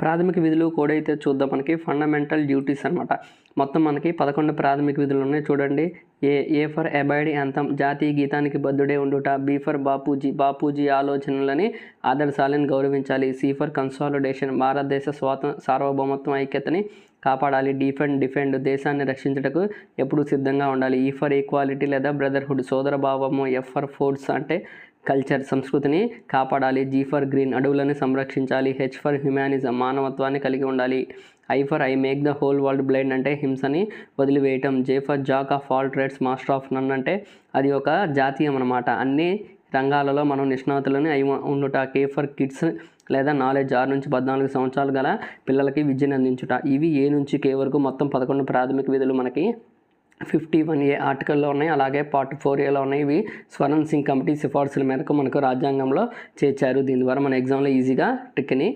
ప్రాథమిక విధులు కూడా అయితే చూద్దాం. మనకి ఫండమెంటల్ డ్యూటీస్ అనమాట మొత్తం మనకి పదకొండు ప్రాథమిక విధులు ఉన్నాయి చూడండి. ఏ ఏ ఫర్ అబైడ్ అంతం జాతీయ గీతానికి బద్దుడే ఉండుట బీ ఫర్ బాపూజీ బాపూజీ ఆలోచనలని ఆదర్శాలను గౌరవించాలి. సి ఫర్ కన్సాలిడేషన్ భారతదేశ స్వాతం సార్వభౌమత్వం ఐక్యతని కాపాడాలి. డిఫెండ్ డిఫెండ్ దేశాన్ని రక్షించుటకు ఎప్పుడూ సిద్ధంగా ఉండాలి. ఈ ఫర్ ఈక్వాలిటీ లేదా బ్రదర్హుడ్ సోదరభావము ఎఫ్ ఫర్ ఫోర్డ్స్ అంటే కల్చర్ సంస్కృతిని కాపాడాలి. జీ ఫర్ గ్రీన్ అడవులను సంరక్షించాలి. హెచ్ ఫర్ హ్యుమానిజం మానవత్వాన్ని కలిగి ఉండాలి. I for I make the whole world blind అంటే హింసని వదిలివేయటం. J for jack of all trades master of none అంటే అది ఒక జాతీయం అనమాట అన్ని రంగాలలో మనం నిష్ణాతులను అయి ఉండుట. కే ఫర్ కిడ్స్ లేదా నాలెడ్జ్ ఆరు నుంచి పద్నాలుగు సంవత్సరాలు గల పిల్లలకి విద్యను అందించుట. ఇవి ఏ నుంచి కే వరకు మొత్తం పదకొండు ప్రాథమిక విధులు మనకి ఫిఫ్టీ వన్ ఏ ఆర్టికల్లో ఉన్నాయి. అలాగే పార్ట్ ఫోర్ ఏలో ఉన్నాయి. ఇవి స్వరణ్ సింగ్ కమిటీ సిఫార్సుల మేరకు మనకు రాజ్యాంగంలో చేర్చారు. దీని ద్వారా మన ఎగ్జామ్లో ఈజీగా ట్రిక్ని